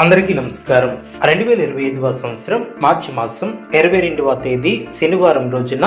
అందరికీ నమస్కారం. రెండు వేల ఇరవై ఐదవ సంవత్సరం మార్చి మాసం ఇరవై రెండవ తేదీ శనివారం రోజున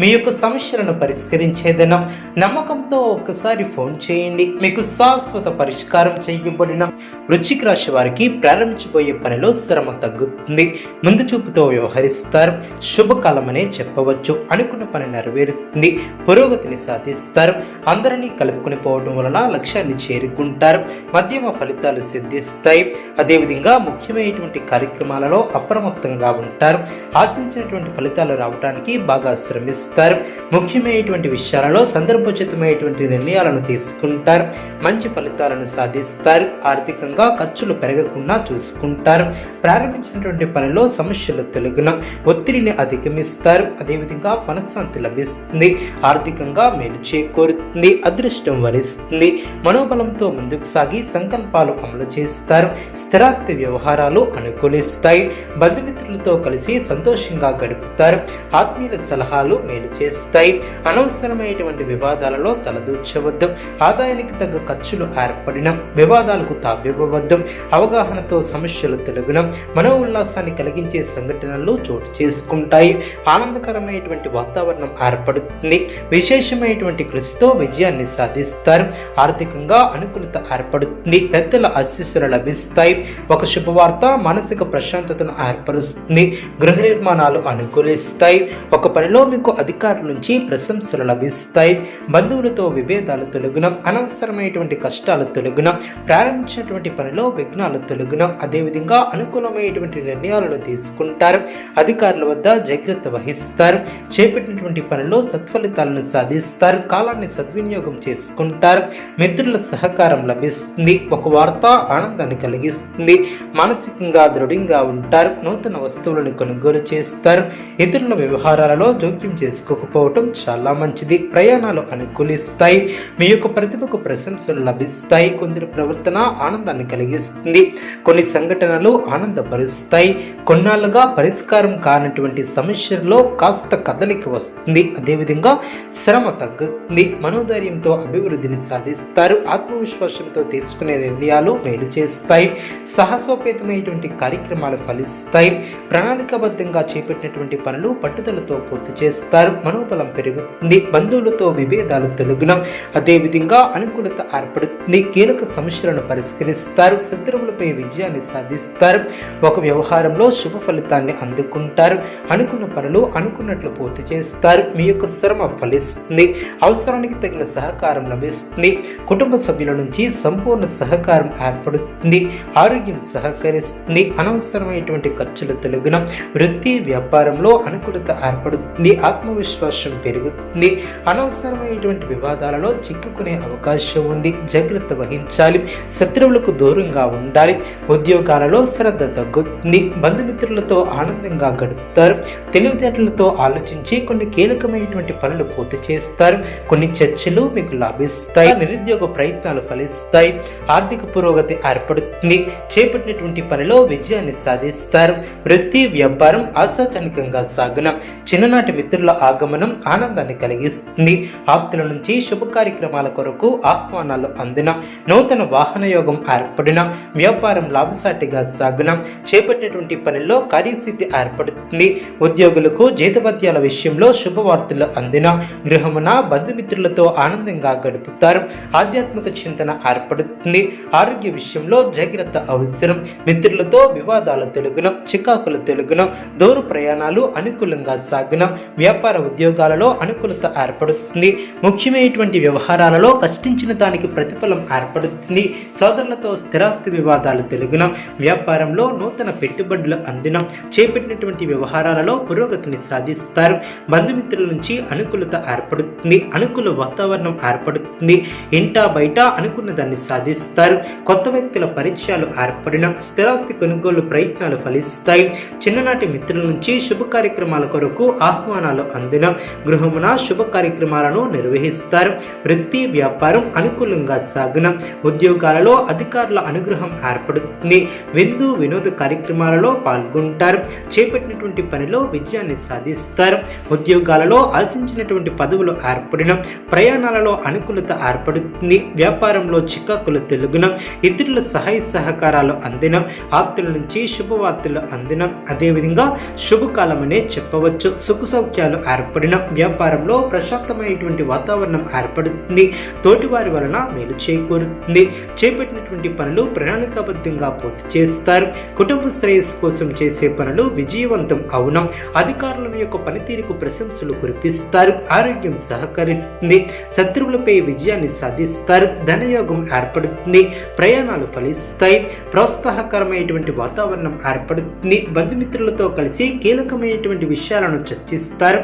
మీ యొక్క సమస్యలను పరిష్కరించేదనం నమ్మకంతో ఒక్కసారి ఫోన్ చేయండి. మీకు శాశ్వత పరిష్కారం చేయబడిన వృశ్చిక రాశి వారికి ప్రారంభించబోయే పనిలో శ్రమ తగ్గుతుంది. ముందు చూపుతో వ్యవహరిస్తారు. శుభకాలమనే చెప్పవచ్చు. అనుకున్న పని నెరవేరుతుంది. పురోగతిని సాధిస్తారు. అందరినీ కలుపుకొని పోవడం వలన లక్ష్యాన్ని చేరుకుంటారు. మధ్యమ ఫలితాలు సిద్ధిస్తాయి. అదేవిధంగా ముఖ్యమైనటువంటి కార్యక్రమాలలో అప్రమత్తంగా ఉంటారు. ఆశించినటువంటి ఫలితాలు రావడానికి బాగా శ్రమిస్తారు. ముఖ్యమైనటువంటి విషయాలలో సందర్భోచితమైనటువంటి నిర్ణయాలను తీసుకుంటారు. మంచి ఫలితాలను సాధిస్తారు. ఆర్థికంగా ఖర్చులు పెరగకుండా చూసుకుంటారు. ప్రారంభించినటువంటి పనిలో సమస్యలు తొలగిన ఒత్తిడిని అధిగమిస్తారు. అదేవిధంగా మనశ్శాంతి లభిస్తుంది. ఆర్థికంగా మేలు చేకూరుతుంది. అదృష్టం వరిస్తుంది. మనోబలంతో ముందుకు సాగి సంకల్పాలు అమలు చేస్తారు. స్థిరాస్తి వ్యవహారాలు అనుకూలిస్తాయి. బంధుమిత్రులతో కలిసి సంతోషంగా గడుపుతారు. ఆత్మీయుల సలహాలు మేలు చేస్తాయి. అనవసరమైనటువంటి వివాదాలలో తలదూర్చవద్దు. ఆదాయానికి తగ్గ ఖర్చులు ఏర్పడిన వివాదాలకు తావివ్వవద్దు. అవగాహనతో సమస్యలు తొలగిన మనో ఉల్లాసాన్ని కలిగించే సంఘటనలు చోటు చేసుకుంటాయి. ఆనందకరమైనటువంటి వాతావరణం ఏర్పడుతుంది. విశేషమైనటువంటి కృషితో విజయాన్ని సాధిస్తారు. ఆర్థికంగా అనుకూలత ఏర్పడుతుంది. పెద్దల ఆశీస్సులు లభిస్తాయి. ఒక శుభవార్త మానసిక ప్రశాంతతను ఏర్పరుస్తుంది. గృహ నిర్మాణాలు అనుకూలిస్తాయి. ఒక పనిలో మీకు అధికారుల నుంచి ప్రశంసలు లభిస్తాయి. బంధువులతో విభేదాలు తొలగిన అనవసరమైనటువంటి కష్టాలు తొలగిన ప్రారంభించినటువంటి పనిలో విఘ్నాలు తొలగిన అదేవిధంగా అనుకూలమైనటువంటి నిర్ణయాలను తీసుకుంటారు. అధికారుల వద్ద జాగ్రత్త వహిస్తారు. చేపట్టినటువంటి పనిలో సత్ఫలితాలను సాధిస్తారు. కాలాన్ని సద్వినియోగం చేసుకుంటారు. మిత్రుల సహకారం లభిస్తుంది. ఒక వార్త ఆనందాన్ని కలిగిస్తుంది. మానసికంగా దృఢంగా ఉంటారు. నూతన వస్తువులను కొనుగోలు చేస్తారు. ఇతరుల వ్యవహారాలలో జోక్యం చేసుకోకపోవటం చాలా మంచిది. ప్రయాణాలు అనుకూలిస్తాయి. మీ యొక్క ప్రతిభకు ప్రశంసలు లభిస్తాయి. కొందరి ప్రవర్తన ఆనందాన్ని కలిగిస్తుంది. కొన్ని సంఘటనలు ఆనందపరుస్తాయి. కొన్నాళ్ళుగా పరిష్కారం కానటువంటి సమస్యల్లో కాస్త కదలిక వస్తుంది. అదేవిధంగా శ్రమ తగ్గుతుంది. మనోధైర్యంతో అభివృద్ధిని సాధిస్తారు. ఆత్మవిశ్వాసంతో తీసుకునే నిర్ణయాలు మేలు చేస్తాయి. సాహసోపేతమైనటువంటి కార్యక్రమాలు ఫలిస్తాయి. ప్రణాళికాబద్ధంగా చేపట్టినటువంటి పనులు పట్టుదలతో పూర్తి చేస్తాయి. చేస్తారు మనోబలం పెరుగుతుంది బంధువులతో విభేదాలు తొలగిన. అదేవిధంగా అనుకూలత ఏర్పడుతుంది కీలక సమస్యలను పరిష్కరిస్తారు శత్రువులపై విజయాన్ని సాధిస్తారు. ఒక వ్యవహారంలో శుభ ఫలితాన్ని అందుకుంటారు. అనుకున్న పనులు అనుకున్నట్లు పూర్తి చేస్తారు. మీ యొక్క శ్రమ ఫలిస్తుంది. అవసరానికి తగిన సహకారం లభిస్తుంది. కుటుంబ సభ్యుల నుంచి సంపూర్ణ సహకారం ఏర్పడుతుంది. ఆరోగ్యం సహకరిస్తుంది. అనవసరమైనటువంటి ఖర్చులు తొలగిన. వృత్తి వ్యాపారంలో అనుకూలత ఏర్పడుతుంది. ఆత్మవిశ్వాసం పెరుగుతుంది. అనవసరమైనటువంటి వివాదాలలో చిక్కుకునే అవకాశం ఉంది. జాగ్రత్త వహించాలి. శత్రువులకు దూరంగా ఉండాలి. ఉద్యోగాలలో శ్రద్ధ తగ్గుతుంది. బంధుమిత్రులతో ఆనందంగా గడుపుతారు. తెలివితేటలతో ఆలోచించి కొన్ని కీలకమైనటువంటి పనులు పూర్తి చేస్తారు. కొన్ని చర్చలు మీకు లాభిస్తాయి. నిరుద్యోగ ప్రయత్నాలు ఫలిస్తాయి. ఆర్థిక పురోగతి ఏర్పడుతుంది. చేపట్టినటువంటి పనిలో విజయాన్ని సాధిస్తారు. వృత్తి వ్యాపారం ఆశాజనకంగా సాగున. చిన్ననాటి మిత్రుల ఆగమనం ఆనందాన్ని కలిగిస్తుంది. ఆప్తుల నుంచి శుభ కార్యక్రమాల కొరకు ఆహ్వానాలు అందిన నూతన వాహన యోగం ఏర్పడిన వ్యాపారం లాభసాటిగా సాగిన చేపట్టినటువంటి పనిలో కార్యసిద్ధి ఏర్పడుతుంది. ఉద్యోగులకు జీతభత్యాల విషయంలో శుభవార్తలు అందిన గృహమున బంధుమిత్రులతో ఆనందంగా గడుపుతారు. ఆధ్యాత్మిక చింతన ఏర్పడుతుంది. ఆరోగ్య విషయంలో జాగ్రత్త అవసరం. మిత్రులతో వివాదాలు తెలుగున చికాకులు తెలుగున దూర ప్రయాణాలు అనుకూలంగా సాగున. వ్యాపార ఉద్యోగాలలో అనుకూలత ఏర్పడుతుంది. ముఖ్యమైనటువంటి వ్యవహారాలలో కష్టించిన దానికి ప్రతిఫలం ఏర్పడుతుంది. సోదరులతో స్థిరాస్తి వివాదాలు తెలుగున. వ్యాపారంలో నూతన పెట్టుబడులు అందిన. చేపట్టినటువంటి వ్యవహారాలలో పురోగతిని సాధిస్తారు. బంధుమిత్రుల నుంచి అనుకూలత ఏర్పడుతుంది. అనుకూల వాతావరణం ఏర్పడుతుంది. ఇంటా బయట అనుకున్న దాన్ని సాధిస్తారు. కొత్త వ్యక్తుల పరిచయాలు ఏర్పడిన స్థిరాస్తి కొనుగోలు ప్రయత్నాలు ఫలిస్తాయి. చిన్ననాటి మిత్రుల నుంచి శుభ కార్యక్రమాల కొరకు ఆహ్వానాలు అందిన గృహమున శుభ కార్యక్రమాలను నిర్వహిస్తారు. వృత్తి వ్యాపారం అనుకూలంగా సాగున. ఉద్యోగాలలో అధికారుల అనుగ్రహం ఏర్పడుతుంది. విందు వినోద కార్యక్రమాలలో పాల్గొంటారు. చేపట్టినటువంటి పనిలో విజయాన్ని సాధిస్తారు. ఉద్యోగాలలో ఆశించినటువంటి పదవులు ఏర్పడిన ప్రయాణాలలో అనుకూలత ఏర్పడుతుంది. వ్యాపారంలో చికాకులు తెలుగున. ఇతరుల సహాయ సహకారాలు అందిన. ఆప్తుల నుంచి శుభవార్తలు అందిన. అదేవిధంగా శుభకాలమనే చెప్పవచ్చు. సుఖ సౌఖ్యాలు ఏర్పడిన వ్యాపారంలో ప్రశాంతమైనటువంటి వాతావరణం ఏర్పడుతుంది. తోటివారి వలన మేలు చేకూరుతుంది. చేపట్టినటువంటి పనులు ప్రణాళికాబద్ధంగా పూర్తి చేస్తారు. కుటుంబ శ్రేయస్సు కోసం చేసే పనులు విజయవంతం అవునం. అధికారుల యొక్క పనితీరుకు ప్రశంసలు కురిపిస్తారు. ఆరోగ్యం సహకరిస్తుంది. శత్రువులపై విజయాన్ని సాధిస్తారు. ధనయోగం ఏర్పడుతుంది. ప్రయాణాలు ఫలిస్తాయి. ప్రోత్సాహకరమైనటువంటి వాతావరణం ఏర్పడుతుంది. బంధుమిత్రులతో కలిసి కీలకమైనటువంటి విషయాలను చర్చిస్తారు.